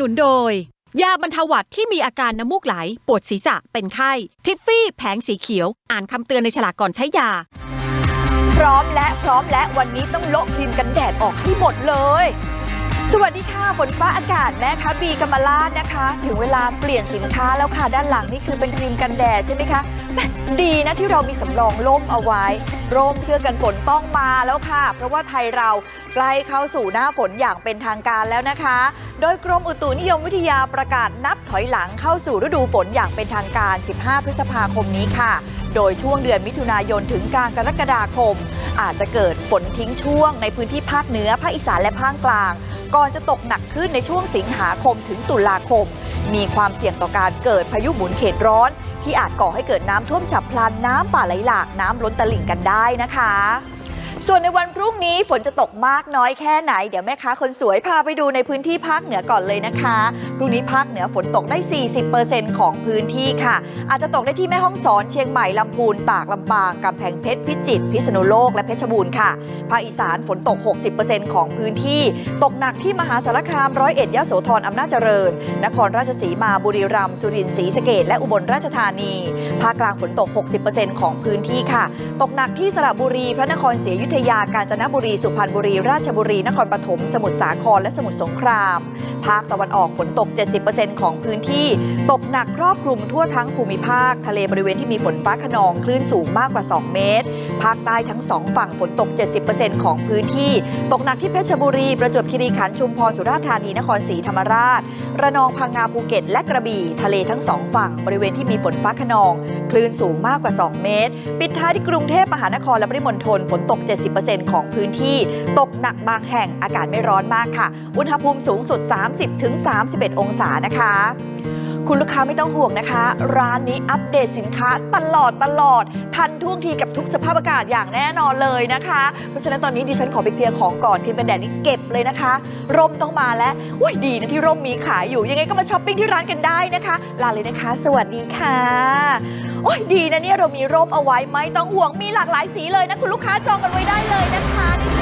นุนโดย ยาบรรเทาหวัดที่มีอาการน้ำมูกไหล ปวดศีรษะเป็นไข้ ทิฟฟี่แผงสีเขียว อ่านคำเตือนในฉลากก่อนใช้ยา พร้อมและพร้อมและวันนี้ต้องโละครีมกันแดดออกให้หมดเลย สวัสดีค่ะฝนฟ้าอากาศแม่คะบีกำมลาดนะคะ ถึงเวลาเปลี่ยนสินค้าแล้วค่ะ ด้านหลังนี่คือเป็นครีมกันแดดใช่ไหมคะแม่ดีนะที่เรามีสำรองร่มเอาไว้ ร่มเสื้อกันฝนต้องมาแล้วค่ะ เพราะว่าไทยเราใกล้เข้าสู่หน้าฝนอย่างเป็นทางการแล้วนะคะ โดยกรมอุตุนิยมวิทยาประกาศนับถอยหลังเข้าสู่ฤดูฝนอย่างเป็นทางการ 15 พฤษภาคมนี้ค่ะ โดยช่วงเดือนมิถุนายนถึงกลางกรกฎาคม อาจจะเกิดฝนทิ้งช่วงในพื้นที่ภาคเหนือภาคอีสานและภาคกลาง ก่อนจะตกหนักขึ้นในช่วงสิงหาคมถึงตุลาคม มีความเสี่ยงต่อการเกิดพายุหมุนเขตร้อน ที่อาจก่อให้เกิดน้ำท่วมฉับพลันน้ำป่าไหลหลากน้ำล้นตลิ่งกันได้นะคะ ส่วนในวันพรุ่งนี้ฝนจะตกมากน้อยแค่ไหน เดี๋ยวแม่ค้าคนสวยพาไปดูในพื้นที่ภาคเหนือก่อนเลยนะคะ พรุ่งนี้ภาคเหนือฝนตกได้ 40%ของพื้นที่ค่ะ อาจจะตกได้ที่แม่ฮ่องสอนเชียงใหม่ลำพูนตากลำปางกำแพงเพชรพิจิตรพิษณุโลกและเพชรบูรณ์ค่ะ ภาคอีสานฝนตก 60%ของพื้นที่ ตกหนักที่มหาสารคามร้อยเอ็ดยโสธรอำนาจเจริญ นครราชสีมาบุรีรัมย์สุรินทร์ศรีสะเกษและอุบลราชธานี ภาคกลางฝนตก 60%ของพื้นที่ค่ะ ตกหนักที่สระบุรีพระนครศรีอยุธทยา กาญจนบุรี สุพรรณบุรี ราชบุรี นครปฐม สมุทรสาคร และสมุทรสงคราม ภาคตะวันออกฝนตก 70%ของพื้นที่ ตกหนักครอบคลุมทั่วทั้งภูมิภาค ทะเลบริเวณที่มีฝนฟ้าขนอง คลื่นสูงมากกว่า 2 เมตร ภาคใต้ทั้งสองฝั่งฝนตก 70%ของพื้นที่ ตกหนักที่เพชรบุรี ประจวบคีรีขันธ์ชุมพรสุราษฎร์ธานีนครศรีธรรมราช ระนองพังงาภูเก็ต และกระบี่ทะเลทั้งสองฝั่งบริเวณที่มีฝนฟ้าขนอง คลื่นสูงมากกว่า 2 เมตร ปิดท้ายที่กรุงเทพมหานครและปริมณฑลฝนตก 70%ของพื้นที่ ตกหนักบางแห่งอากาศไม่ร้อนมากค่ะ อุณหภูมิสูงสุด 30-31 องศานะคะ คุณลูกค้าไม่ต้องห่วงนะคะ ร้านนี้อัปเดตสินค้าตลอดตลอด ทันท่วงทีกับทุกสภาพอากาศอย่างแน่นอนเลยนะคะ เพราะฉะนั้นตอนนี้ดิฉันขอไปเคลียร์ของก่อนครีมกันแดดนี้เก็บเลยนะคะ ร่มต้องมาแล้วอุ้ยดีนะที่ร่มมีขายอยู่ยังไงก็มาช้อปปิ้งที่ร้านกันได้นะคะลาเลยนะคะ สวัสดีค่ะโอ้ยดีนะเนี่ยเรามีร่มเอาไว้ไม่ต้องห่วงมีหลากหลายสีเลยนะคุณลูกค้าจองกันไว้ได้เลยนะคะ